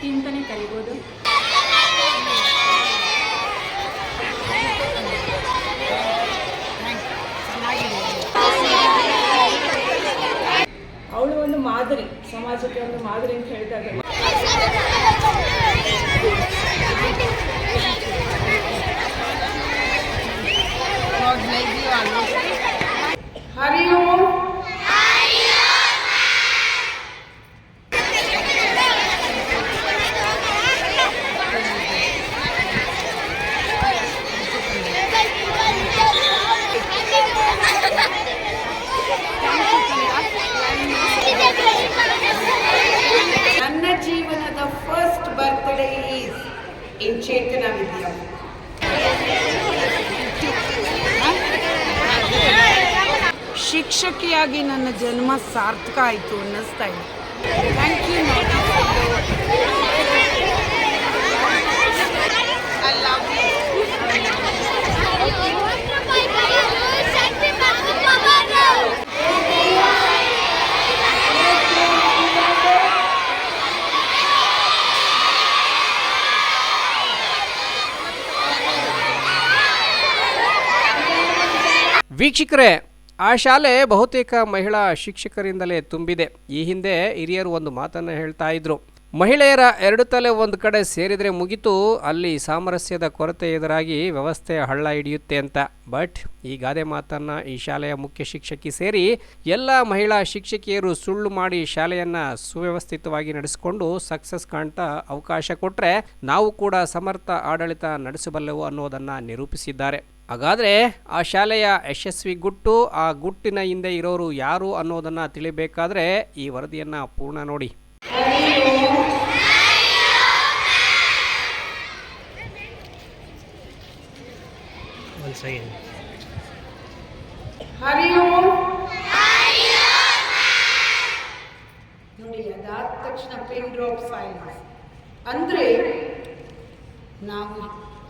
ಶಕ್ತಿ ಅಂತಲೇ ಕರಿಬೋದು. ಅವಳು ಒಂದು ಮಾದರಿ ಸಮಾಜಕ್ಕೆ ಒಂದು ಮಾದರಿ ಅಂತ ಹೇಳ್ತಾ ಹರಿ ಓಂ ನನ್ನ ಜೀವನದ first birthday is in Chaitanya Vidya. ಶಿಕ್ಷಕಿಯಾಗಿ ನನ್ನ ಜನ್ಮ ಸಾರ್ಥಕ ಆಯಿತು ಅನ್ನಿಸ್ತಾ ಇದೆ ಥ್ಯಾಂಕ್ ಯು ವೀಕ್ಷಕರೇ ಆ ಶಾಲೆ ಬಹುತೇಕ ಮಹಿಳಾ ಶಿಕ್ಷಕರಿಂದಲೇ ತುಂಬಿದೆ. ಈ ಹಿಂದೆ ಹಿರಿಯರು ಒಂದು ಮಾತನ್ನು ಹೇಳ್ತಾ ಇದ್ರು. ಮಹಿಳೆಯರ ಎರಡು ತಲೆ ಒಂದು ಕಡೆ ಸೇರಿದರೆ ಮುಗಿತು, ಅಲ್ಲಿ ಸಾಮರಸ್ಯದ ಕೊರತೆ ಎದುರಾಗಿ ವ್ಯವಸ್ಥೆ ಹಳ್ಳ ಹಿಡಿಯುತ್ತೆ ಅಂತ. ಬಟ್, ಈ ಗಾದೆ ಮಾತನ್ನು ಈ ಶಾಲೆಯ ಮುಖ್ಯ ಶಿಕ್ಷಕಿ ಸೇರಿ ಎಲ್ಲ ಮಹಿಳಾ ಶಿಕ್ಷಕಿಯರು ಸುಳ್ಳು ಮಾಡಿ ಶಾಲೆಯನ್ನು ಸುವ್ಯವಸ್ಥಿತವಾಗಿ ನಡೆಸಿಕೊಂಡು ಸಕ್ಸಸ್ ಕಾಣ್ತಾ ಅವಕಾಶ ಕೊಟ್ಟರೆ ನಾವು ಕೂಡ ಸಮರ್ಥ ಆಡಳಿತ ನಡೆಸಬಲ್ಲೆವು ಅನ್ನೋದನ್ನು ನಿರೂಪಿಸಿದ್ದಾರೆ. ಹಾಗಾದರೆ ಆ ಶಾಲೆಯ ಯಶಸ್ವಿ ಗುಟ್ಟು, ಆ ಗುಟ್ಟಿನ ಹಿಂದೆ ಇರೋರು ಯಾರು ಅನ್ನೋದನ್ನು ತಿಳಿಬೇಕಾದ್ರೆ ಈ ವರದಿಯನ್ನು ಪೂರ್ಣ ನೋಡಿ. ಹರಿ ಓಂ ನೋಡಿ ಅದಾದ ತಕ್ಷಣ ಪಿನ್ ಡ್ರಾಪ್ ಸೈಲೆನ್ಸ್ ಅಂದ್ರೆ ನಾವು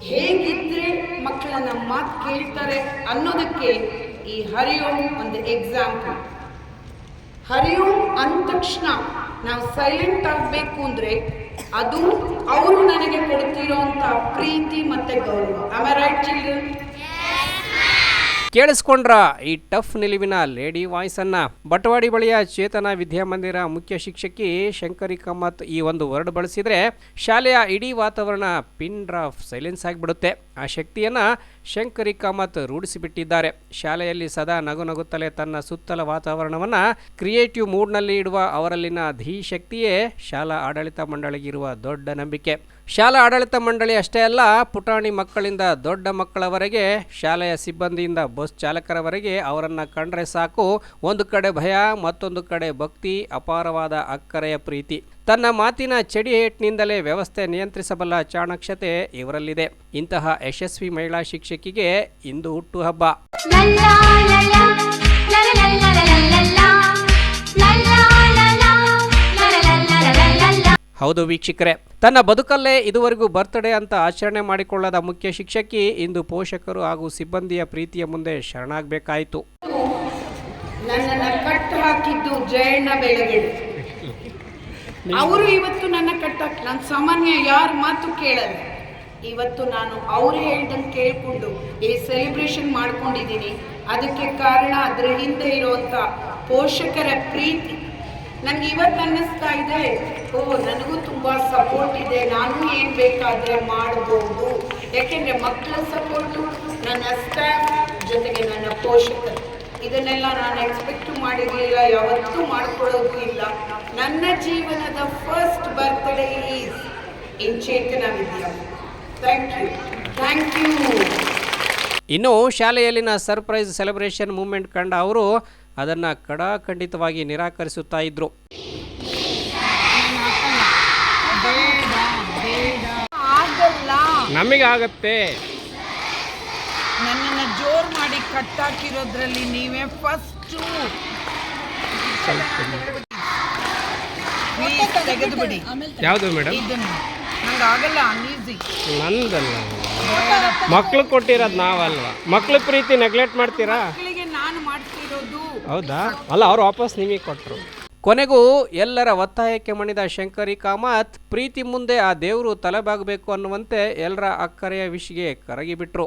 ಹೇಗಿದ್ರೆ ಮಕ್ಕಳ ನಮ್ಮ ಮಾತು ಕೇಳ್ತಾರೆ ಅನ್ನೋದಕ್ಕೆ ಈ ಹರಿ ಓಂ ಒಂದು ಎಕ್ಸಾಂಪಲ್ ಹರಿ ಓಂ ಅಂದ ತಕ್ಷಣ ನಾವು ಸೈಲೆಂಟ್ ಆಗಬೇಕು ಅಂದರೆ ಅದು ಅವರು ನನಗೆ ಕೊಡ್ತಿರೋಂಥ ಪ್ರೀತಿ ಮತ್ತು ಗೌರವ. ಆಮ್ ಚಿಲ್ಡ್ರನ್ ಕೇಳಿಸ್ಕೊಂಡ್ರ ಈ ಟಫ್ ನಿಲುವಿನ ಲೇಡಿ ವಾಯ್ಸನ್ನು. ಬಟವಾಡಿ ಬಳಿಯ ಚೇತನ ವಿದ್ಯಾಮಂದಿರ ಮುಖ್ಯ ಶಿಕ್ಷಕಿ ಶಂಕರಿ ಕಾಮತ್ ಈ ಒಂದು ವರ್ಡ್ ಬಳಸಿದ್ರೆ ಶಾಲೆಯ ಇಡೀ ವಾತಾವರಣ ಪಿನ್ ಡ್ರಾಫ್ ಸೈಲೆನ್ಸ್ ಆಗಿಬಿಡುತ್ತೆ. ಆ ಶಕ್ತಿಯನ್ನ ಶಂಕರಿ ಕಾಮತ್ ರೂಢಿಸಿಬಿಟ್ಟಿದ್ದಾರೆ. ಶಾಲೆಯಲ್ಲಿ ಸದಾ ನಗು ನಗುತ್ತಲೇ ತನ್ನ ಸುತ್ತಲ ವಾತಾವರಣವನ್ನ ಕ್ರಿಯೇಟಿವ್ ಮೂಡ್ನಲ್ಲಿ ಇಡುವ ಅವರಲ್ಲಿನ ಧೀ ಶಕ್ತಿಯೇ ಶಾಲಾ ಆಡಳಿತ ಮಂಡಳಿಗಿರುವ ದೊಡ್ಡ ನಂಬಿಕೆ. ಶಾಲಾ ಆಡಳಿತ ಮಂಡಳಿ ಅಷ್ಟೇ ಅಲ್ಲ ಪುಟಾಣಿ ಮಕ್ಕಳಿಂದ ದೊಡ್ಡ ಮಕ್ಕಳವರೆಗೆ ಶಾಲೆಯ ಸಿಬ್ಬಂದಿಯಿಂದ ಬಸ್ ಚಾಲಕರವರೆಗೆ ಅವರನ್ನು ಕಂಡರೆ ಸಾಕು ಒಂದು ಕಡೆ ಭಯ ಮತ್ತೊಂದು ಕಡೆ ಭಕ್ತಿ ಅಪಾರವಾದ ಅಕ್ಕರೆಯ ಪ್ರೀತಿ ತನ್ನ ಮಾತಿನ ಚಡಿ ಏಟ್ನಿಂದಲೇ ವ್ಯವಸ್ಥೆ ನಿಯಂತ್ರಿಸಬಲ್ಲ ಚಾಣಕ್ಷತೆ ಇವರಲ್ಲಿದೆ ಇಂತಹ ಯಶಸ್ವಿ ಮಹಿಳಾ ಶಿಕ್ಷಕಿಗೆ ಇಂದು ಹುಟ್ಟುಹಬ್ಬ ಹೌದು ವೀಕ್ಷಕರೇ, ತನ್ನ ಬದುಕಲ್ಲೇ ಇದುವರೆಗೂ ಬರ್ತ್ಡೇ ಅಂತ ಆಚರಣೆ ಮಾಡಿಕೊಳ್ಳದ ಮುಖ್ಯ ಶಿಕ್ಷಕಿ ಇಂದು ಪೋಷಕರು ಹಾಗೂ ಸಿಬ್ಬಂದಿಯ ಪ್ರೀತಿಯ ಮುಂದೆ ಶರಣಾಗಬೇಕಾಯಿತು. ನನ್ನನ್ನು ಜಯಣ್ಣ ಅವರು ಇವತ್ತು ನನ್ನ ಕಟ್ಟ ನಾನು ಸಾಮಾನ್ಯ ಯಾರ ಮಾತು ಕೇಳಲ್ಲ. ಇವತ್ತು ನಾನು ಅವ್ರು ಹೇಳ್ದಂಗೆ ಕೇಳಿಕೊಂಡು ಈ ಸೆಲೆಬ್ರೇಷನ್ ಮಾಡ್ಕೊಂಡಿದ್ದೀನಿ. ಅದಕ್ಕೆ ಕಾರಣ ಅದರ ಹಿಂದೆ ಇರುವಂಥ ಪೋಷಕರ ಪ್ರೀತಿ. ನನಗೆ ಇವತ್ತು ಅನ್ನಿಸ್ತಾ ಇದೆ. ಓ, ನನಗೂ ತುಂಬ ಸಪೋರ್ಟ್ ಇದೆ. ನಾನು ಏನು ಬೇಕಾದರೆ ಮಾಡ್ಬೋದು. ಯಾಕೆಂದರೆ ಮಕ್ಕಳ ಸಪೋರ್ಟು ನನ್ನ ಸ್ಟಾಫ್ ಜೊತೆಗೆ ನನ್ನ ಪೋಷಕರು. ಇದನ್ನೆಲ್ಲ ನಾನು ಎಕ್ಸ್ಪೆಕ್ಟ್ ಮಾಡಿರಲಿಲ್ಲ. ಯಾವತ್ತೂ ಮಾಡ್ಕೊಳ್ಳೋದು ಇಲ್ಲ. ನನ್ನ ಜೀವನದ first birthday is in Chaitanya Vidya thank you thank you ಇನ್ನು ಶಾಲೆಯಲ್ಲಿನ ಸರ್ಪ್ರೈಸ್ ಸೆಲೆಬ್ರೇಷನ್ ಮೂಮೆಂಟ್ ಕಂಡ ಅವರು ಅದನ್ನು ಕಡಾಖಂಡಿತವಾಗಿ ನಿರಾಕರಿಸುತ್ತಾ ಇದ್ರು. ಆಗಲ್ಲ ನಮಗೆ ಆಗತ್ತೆ ನನ್ನನ್ನು ಜೋರ್ ಮಾಡಿ ಕಟ್ಟಾಕಿರೋದ್ರಲ್ಲಿ ನೀವೇ ಫಸ್ಟು ತೆಗೆದುಬಿಡಿ ಯಾವುದು ಮೇಡಮ್? ಇದನ್ನು. ನಂಗೆ ಆಗಲ್ಲ ಅನ್ಈಸಿ ನಂದಲ್ಲ. ಮಕ್ಳು ಕೊಟ್ಟಿರೋದು ನಾವಲ್ವಾ? ಮಕ್ಳ ಪ್ರೀತಿ ನೆಗ್ಲೆಕ್ಟ್ ಮಾಡ್ತೀರಾ? ಹೌದಾ? ಅಲ್ಲ, ಅವ್ರು ವಾಪಸ್ ನಿಮಗೆ ಕೊಟ್ಟರು ಕೊನೆಗೂ ಎಲ್ಲರ ಒತ್ತಾಯಕ್ಕೆ ಮಣಿದ ಶಂಕರಿ ಕಾಮತ್, ಪ್ರೀತಿ ಮುಂದೆ ಆ ದೇವರು ತಲೆಬಾಗಬೇಕು ಅನ್ನುವಂತೆ ಎಲ್ಲರ ಅಕ್ಕರೆಯ ವಿಷಿಗೆ ಕರಗಿಬಿಟ್ರು.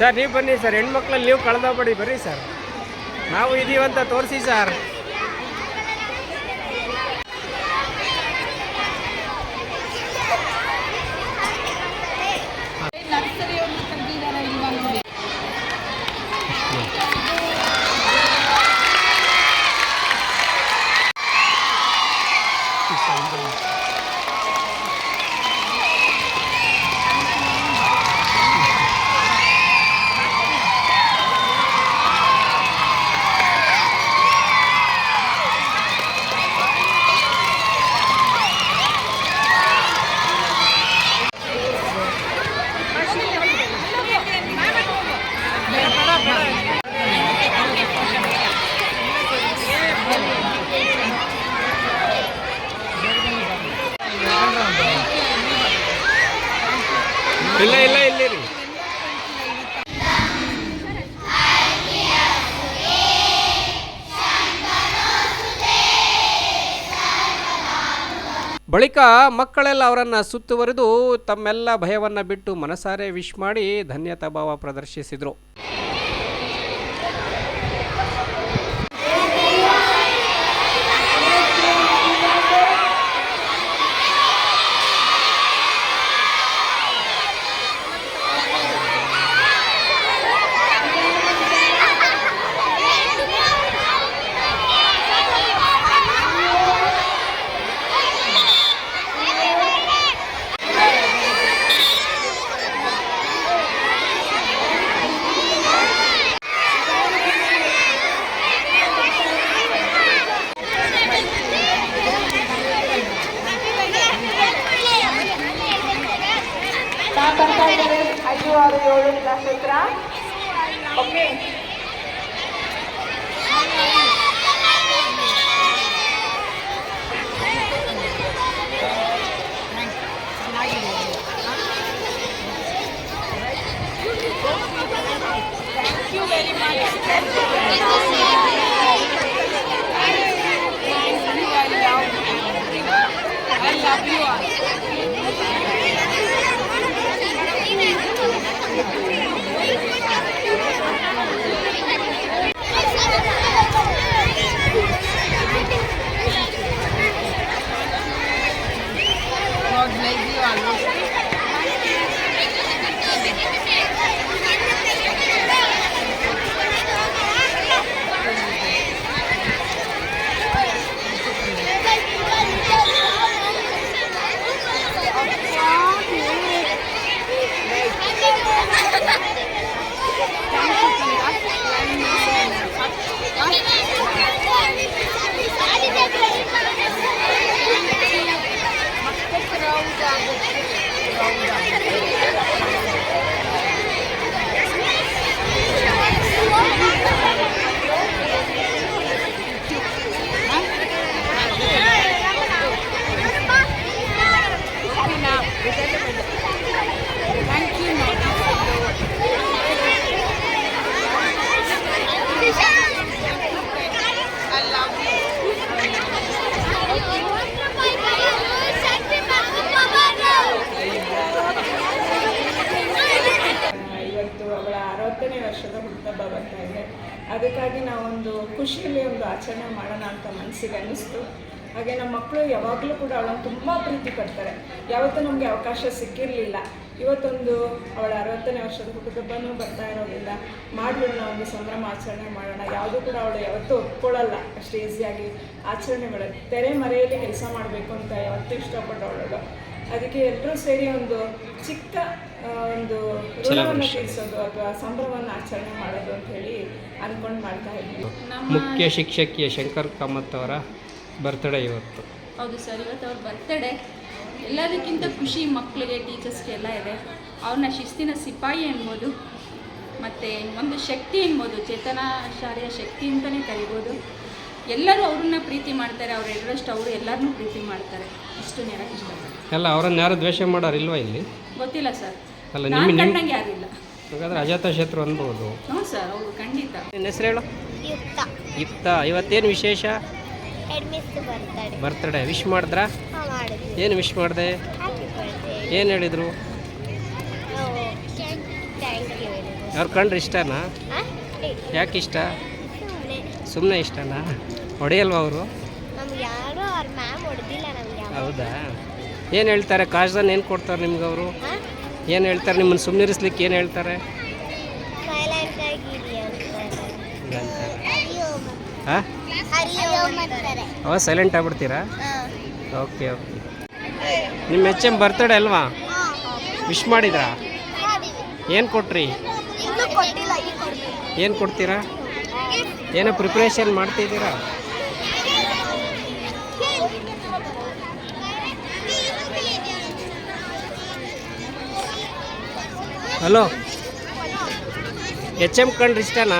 ಸರ್ ನೀವು ಬನ್ನಿ ಸರ್. ಹೆಣ್ಮಕ್ಳಲ್ಲಿ ನೀವು ಕಳೆದೋಗ್ಬೇಡಿ ಬರ್ರಿ ಸರ್. ನಾವು ಇದೀವಂತ ತೋರಿಸಿ ಸರ್. ಇಲ್ಲ ಇಲ್ಲ ಬಳಿಕ ಮಕ್ಕಳೆಲ್ಲ ಅವರನ್ನು ಸುತ್ತುವರೆದು ತಮ್ಮೆಲ್ಲ ಭಯವನ್ನು ಬಿಟ್ಟು ಮನಸಾರೆ ವಿಶ್ ಮಾಡಿ ಧನ್ಯತಾ ಭಾವ ಪ್ರದರ್ಶಿಸಿದರು. ಬರ್ತಾ ಇದ್ದಾರೆ ಐದು ಆರು ಏಳು ಕ್ಲಾಸ್ ಹತ್ರ okay I love you all. God bless you all. ಮಕ್ಕಳು ಕೂಡ ಅವಳನ್ನು ತುಂಬ ಪ್ರೀತಿ ಪಡ್ತಾರೆ. ಯಾವತ್ತೂ ನಮಗೆ ಅವಕಾಶ ಸಿಕ್ಕಿರಲಿಲ್ಲ. ಇವತ್ತೊಂದು ಅವಳ ಅರವತ್ತನೇ ವರ್ಷದ ಹುಟ್ಟುಹಬ್ಬನೂ ಬರ್ತಾ ಇರೋದಿಲ್ಲ ಮಾಡಿಬಿಡೋಣ ಒಂದು ಸಂಭ್ರಮ ಆಚರಣೆ ಮಾಡೋಣ. ಯಾವುದೂ ಕೂಡ ಅವಳು ಯಾವತ್ತೂ ಒಪ್ಕೊಳ್ಳಲ್ಲ. ಅಷ್ಟು ಈಸಿಯಾಗಿ ಆಚರಣೆಗಳು ತೆರೆ ಮರೆಯಲ್ಲಿ ಕೆಲಸ ಮಾಡಬೇಕು ಅಂತ ಯಾವತ್ತೂ ಇಷ್ಟಪಟ್ಟವಳು ಅದಕ್ಕೆ ಎಲ್ಲರೂ ಸೇರಿ ಒಂದು ಚಿಕ್ಕ ಒಂದು ಋಣವನ್ನು ತೀರಿಸೋದು ಅಥವಾ ಸಂಭ್ರಮವನ್ನು ಆಚರಣೆ ಮಾಡೋದು ಅಂತ ಹೇಳಿ ಅಂದ್ಕೊಂಡು ಮಾಡ್ತಾ ಇದ್ವಿ. ಮುಖ್ಯ ಶಿಕ್ಷಕಿಯ ಶಂಕರ್ ಕಾಮತ್ ಅವರ ಬರ್ತ್ಡೇ ಇವತ್ತು. ಹೌದು ಸರ್ ಇವತ್ತು ಅವ್ರ ಬರ್ತಡೇ ಎಲ್ಲದಕ್ಕಿಂತ ಖುಷಿ ಮಕ್ಕಳಿಗೆ ಟೀಚರ್ಸ್ಗೆ ಎಲ್ಲ ಇದೆ. ಅವ್ರನ್ನ ಶಿಸ್ತಿನ ಸಿಪಾಯಿ ಎನ್ಬೋದು ಮತ್ತು ಒಂದು ಶಕ್ತಿ ಎನ್ಬೋದು ಚೇತನ ಶಾಲೆಯ ಶಕ್ತಿ ಅಂತಲೇ ಕರಿಬೋದು. ಎಲ್ಲರೂ ಅವ್ರನ್ನ ಪ್ರೀತಿ ಮಾಡ್ತಾರೆ ಅವ್ರ ಎಲ್ಲರಷ್ಟು ಅವರು ಎಲ್ಲರನ್ನೂ ಪ್ರೀತಿ ಮಾಡ್ತಾರೆ. ಇಷ್ಟು ಹೇಳಕ್ಕೆ ಇಷ್ಟ ಎಲ್ಲ ಅವರನ್ನು ಯಾರು ದ್ವೇಷ ಮಾಡೋರು ಇಲ್ವಾ ಇಲ್ಲಿ? ಗೊತ್ತಿಲ್ಲ ಸರ್. ಅಲ್ಲ ನಾನು ಕಂಡಂಗೆ ಯಾರಿಲ್ಲ ಹಾಗಾದ್ರೆ ಅಜಾತ ಶತ್ರು ಅನ್ಬೋದು. ಹ್ಞೂ ಸರ್ ಹೌದು ಖಂಡಿತ. ನಿನ್ನ ಹೆಸರು ಹೇಳು ಯುಕ್ತ. ಯುಕ್ತ. ಇವತ್ತೇನು ವಿಶೇಷ? ಬರ್ತ್ಡೇ. ವಿಶ್ ಮಾಡಿದ್ರಾ? ಏನು ವಿಶ್ ಮಾಡಿದೆ? ಏನು ಹೇಳಿದರು? ಅವ್ರ ಕಂಡ್ರೆ ಇಷ್ಟನಾ? ಯಾಕೆ ಇಷ್ಟ? ಸುಮ್ಮನೆ ಇಷ್ಟನಾ? ಹೊಡೆಯಲ್ವಾ ಅವರು? ಹೌದಾ? ಏನು ಹೇಳ್ತಾರೆ? ಕಾಶ್ದನ್ ಏನು ಕೊಡ್ತಾರೆ ನಿಮ್ಗೆ ಅವರು? ಏನು ಹೇಳ್ತಾರೆ? ನಿಮ್ಮನ್ನು ಸುಮ್ಮನಿರಿಸ್ಲಿಕ್ಕೆ ಏನು ಹೇಳ್ತಾರೆ? ಹಾಂ ಅವ ಸೈಲೆಂಟ್ ಆಗ್ಬಿಡ್ತೀರಾ? ಓಕೆ ಓಕೆ ನಿಮ್ಮ ಎಚ್ ಎಂ ಬರ್ತಡೆ ಅಲ್ವಾ? ವಿಶ್ ಮಾಡಿದ್ರಾ? ಏನು ಕೊಟ್ರಿ? ಏನು ಕೊಡ್ತೀರಾ? ಏನೋ ಪ್ರಿಪ್ರೇಷನ್ ಮಾಡ್ತಿದ್ದೀರಾ? ಹಲೋ ಎಚ್ ಎಂ ಕಂಡ್ರಿ ಇಷ್ಟನಾ?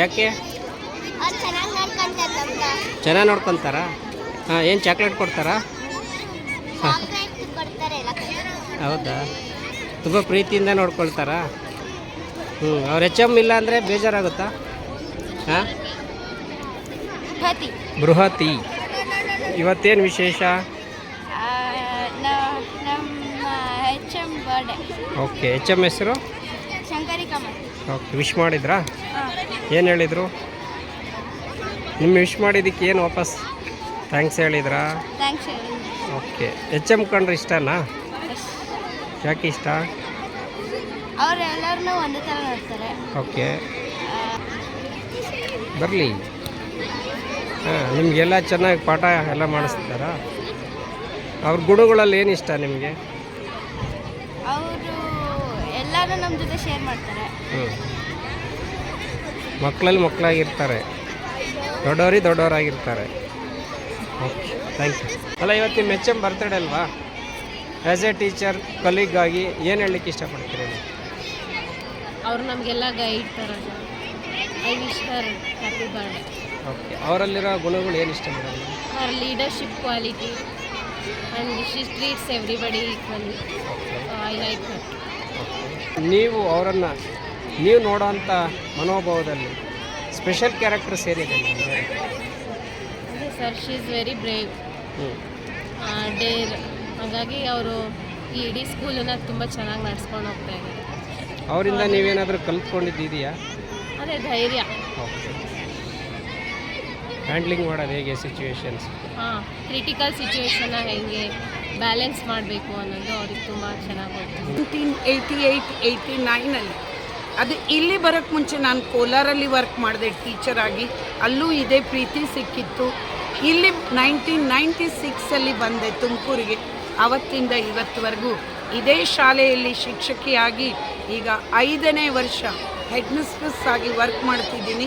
ಯಾಕೆ ಅವ್ರು ಚೆನ್ನಾಗಿ ನೋಡ್ಕೊಂತಾರೆ ನಮ್ಗೆ ಚೆನ್ನಾಗಿ ನೋಡ್ಕೊತಾರಾ? ಹಾಂ ಏನು ಚಾಕ್ಲೇಟ್ ಕೊಡ್ತಾರಾ? ಎಲ್ಲ ಹೌದಾ? ತುಂಬ ಪ್ರೀತಿಯಿಂದ ನೋಡ್ಕೊಳ್ತಾರಾ? ಹ್ಞೂ ಅವ್ರು ಎಂ ಇಲ್ಲ ಅಂದರೆ ಬೇಜಾರಾಗುತ್ತಾ? ಹಾಂ? ಬೃಹತಿ. ಇವತ್ತೇನು ವಿಶೇಷ? ಓಕೆ ಎಚ್ ಎಂ ಹೆಸರು? ಓಕೆ ವಿಶ್ ಮಾಡಿದ್ರಾ? ಏನು ಹೇಳಿದರು? ನಿಮ್ಮ ವಿಶ್ ಮಾಡಿದ್ದಕ್ಕೆ ಏನು ವಾಪಸ್? ಥ್ಯಾಂಕ್ಸ್ ಹೇಳಿದ್ರಾ? ಥ್ಯಾಂಕ್ಸ್ ಓಕೆ ಎಚ್ ಎಂ ಕಂಡ್ರೆ ಇಷ್ಟನಾ? ಯಾಕೆ ಇಷ್ಟ? ಅವ್ರು ಎಲ್ಲರನ್ನೂ ಒಂದೇ ಥರ ನೋಡ್ತಾರೆ. ಓಕೆ ಬರಲಿ. ಹಾಂ ನಿಮಗೆಲ್ಲ ಚೆನ್ನಾಗಿ ಪಾಠ ಎಲ್ಲ ಮಾಡಿಸ್ತಾರಾ? ಅವ್ರ ಗುಣಗಳಲ್ಲಿ ಏನು ಇಷ್ಟ ನಿಮಗೆ? ಅವರು ಎಲ್ಲರೂ ನಮ್ಮ ಜೊತೆ ಶೇರ್ ಮಾಡ್ತಾರೆ. ಹ್ಞೂ ಮಕ್ಕಳಲ್ಲಿ ಮಕ್ಕಳಾಗಿರ್ತಾರೆ ದೊಡ್ಡವರಿ ದೊಡ್ಡವರಾಗಿರ್ತಾರೆ. ಓಕೆ ಥ್ಯಾಂಕ್ ಯು ಅಲ್ಲ ಇವತ್ತು ನಿಮ್ಮ ಎಚ್ ಎಂ ಬರ್ತಡೇ ಅಲ್ವಾ? ಆ್ಯಸ್ ಎ ಟೀಚರ್ ಕಲೀಗಾಗಿ ಆಗಿ ಏನು ಹೇಳಲಿಕ್ಕೆ ಇಷ್ಟಪಡ್ತೀರಿ ನೀವು? ಅವರು ನಮಗೆಲ್ಲ ಗೈಡ್ ಥರ I wish her happy birthday okay ಅವರಲ್ಲಿರೋ ಗುಣಗಳು ಏನು ಇಷ್ಟ madam? Leadership quality and she treats everybody equally I like her ನೀವು ಅವರನ್ನು ನೀವು ನೋಡೋಂಥ ಮನೋಭಾವದಲ್ಲಿ ಸ್ಪೆಷಲ್ ಕ್ಯಾರೆಕ್ಟರ್ ಸೇರಿದೆ sir she is very brave ಹ್ಞೂ ಡೇರ್ ಹಾಗಾಗಿ ಅವರು ಈ ಇಡೀ ಸ್ಕೂಲನ್ನು ತುಂಬ ಚೆನ್ನಾಗಿ ನಡೆಸ್ಕೊಂಡು ಹೋಗ್ತಾ ಇದ್ದಾರೆ. ಅವರಿಂದ ನೀವೇನಾದರೂ ಕಲ್ತ್ಕೊಂಡಿದ್ದೀಯಾ ಅದೇ ಧೈರ್ಯ. ಹ್ಯಾಂಡ್ಲಿಂಗ್ ಮಾಡೋದು ಹೇಗೆ ಸಿಚುವೇಶನ್ಸ್ ಹಾಂ ಕ್ರಿಟಿಕಲ್ ಸಿಚುವೇಶನ್ನ ಹೇಗೆ ಬ್ಯಾಲೆನ್ಸ್ ಮಾಡಬೇಕು ಅನ್ನೋದು ಅವ್ರಿಗೆ ತುಂಬ ಚೆನ್ನಾಗಿ ಗೊತ್ತು. ನೈನ್ಟೀನ್ ಏಯ್ಟಿ ಏಯ್ಟ್ ಏಯ್ಟಿ ನೈನಲ್ಲಿ ಅದು ಇಲ್ಲಿ ಬರೋಕ್ಕೆ ಮುಂಚೆ ನಾನು ಕೋಲಾರಲ್ಲಿ ವರ್ಕ್ ಮಾಡಿದೆ ಟೀಚರ್ ಆಗಿ. ಅಲ್ಲೂ ಇದೇ ಪ್ರೀತಿ ಸಿಕ್ಕಿತ್ತು. ಇಲ್ಲಿ ನೈನ್ಟೀನ್ ನೈಂಟಿ ಸಿಕ್ಸಲ್ಲಿ ಬಂದೆ ತುಮಕೂರಿಗೆ. ಅವತ್ತಿಂದ ಇವತ್ತುವರೆಗೂ ಇದೇ ಶಾಲೆಯಲ್ಲಿ ಶಿಕ್ಷಕಿಯಾಗಿ ಈಗ ಐದನೇ ವರ್ಷ ಹೆಡ್ ಮಿಸ್ಟ್ರೆಸ್ ಆಗಿ ವರ್ಕ್ ಮಾಡ್ತಿದ್ದೀನಿ.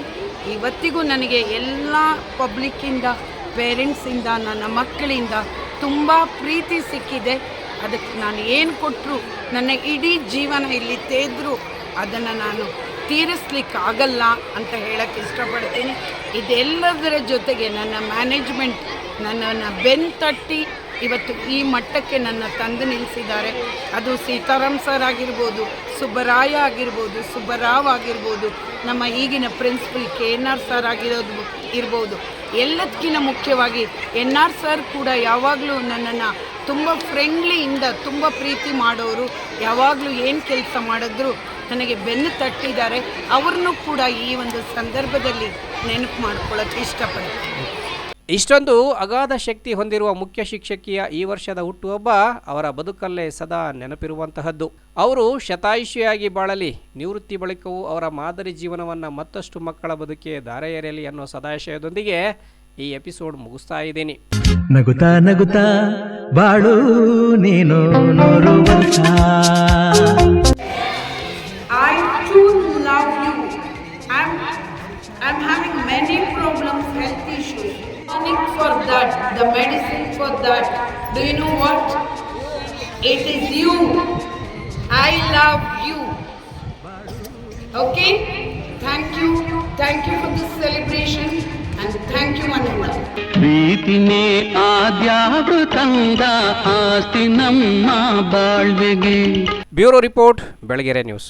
ಇವತ್ತಿಗೂ ನನಗೆ ಎಲ್ಲ ಪಬ್ಲಿಕ್ಕಿಂದ ಪೇರೆಂಟ್ಸಿಂದ ನನ್ನ ಮಕ್ಕಳಿಂದ ತುಂಬ ಪ್ರೀತಿ ಸಿಕ್ಕಿದೆ. ಅದಕ್ಕೆ ನಾನು ಏನು ಕೊಟ್ಟರು ನನ್ನ ಇಡೀ ಜೀವನ ಇಲ್ಲಿ ತೇದ್ರು. ಅದನ್ನು ನಾನು ತೀರಿಸ್ಲಿಕ್ಕೆ ಆಗಲ್ಲ ಅಂತ ಹೇಳಕ್ಕೆ ಇಷ್ಟಪಡ್ತೀನಿ. ಇದೆಲ್ಲದರ ಜೊತೆಗೆ ನನ್ನ ಮ್ಯಾನೇಜ್ಮೆಂಟ್ ನನ್ನನ್ನು ಬೆನ್ ತಟ್ಟಿ ಇವತ್ತು ಈ ಮಟ್ಟಕ್ಕೆ ನನ್ನ ತಂದು ನಿಲ್ಲಿಸಿದ್ದಾರೆ ಅದು ಸೀತಾರಾಮ್ ಸರ್ ಆಗಿರ್ಬೋದು, ಸುಬ್ಬರಾಯ ಆಗಿರ್ಬೋದು, ಸುಬ್ಬರಾವ್ ಆಗಿರ್ಬೋದು, ನಮ್ಮ ಈಗಿನ principal K N R sir ಆಗಿರೋದು ಇರ್ಬೋದು. ಎಲ್ಲದಕ್ಕಿಂತ ಮುಖ್ಯವಾಗಿ ಎನ್ ಆರ್ ಸರ್ ಕೂಡ ಯಾವಾಗಲೂ ನನ್ನನ್ನು ತುಂಬ ಫ್ರೆಂಡ್ಲಿಯಿಂದ ತುಂಬ ಪ್ರೀತಿ ಮಾಡೋರು, ಯಾವಾಗಲೂ ಏನು ಕೆಲಸ ಮಾಡಿದ್ರು ನನಗೆ ಬೆನ್ನು ತಟ್ಟಿದ್ದಾರೆ. ಅವ್ರನ್ನೂ ಕೂಡ ಈ ಒಂದು ಸಂದರ್ಭದಲ್ಲಿ ನೆನಪು ಮಾಡ್ಕೊಳ್ಳೋಕೆ ಇಷ್ಟಪಡ್ತೀನಿ. ಇಷ್ಟೊಂದು ಅಗಾಧ ಶಕ್ತಿ ಹೊಂದಿರುವ ಮುಖ್ಯ ಶಿಕ್ಷಕಿಯ ಈ ವರ್ಷದ ಹುಟ್ಟುಹಬ್ಬ ಅವರ ಬದುಕಲ್ಲೇ ಸದಾ ನೆನಪಿರುವಂತಹದ್ದು. ಅವರು ಶತಾಯುಷಿಯಾಗಿ ಬಾಳಲಿ ನಿವೃತ್ತಿ ಬಳಿಕವೂ ಅವರ ಮಾದರಿ ಜೀವನವನ್ನು ಮತ್ತಷ್ಟು ಮಕ್ಕಳ ಬದುಕಿಗೆ ದಾರೆ ಎರೆಯಲಿ ಅನ್ನೋ ಸದಾಶಯದೊಂದಿಗೆ ಈ ಎಪಿಸೋಡ್ ಮುಗಿಸ್ತಾ ಇದ್ದೀನಿ. ನಗುತ್ತಾ ನಗುತ್ತಾ ಬಾಳು ನೀನು Tonic for that, the medicine for that. Do you know what? It is you. I love you. Okay? Thank you. Thank you for this celebration and thank you, Ananda. ಪ್ರೀತಿನೇ ಆದ್ಯಾವೃತಂದ ಆಸ್ತಿ ನಮ್ಮ ಬಾಳ್ವೆಗೆ ಬ್ಯೂರೋ ರಿಪೋರ್ಟ್ ಬೆಳಗೆರೆ ನ್ಯೂಸ್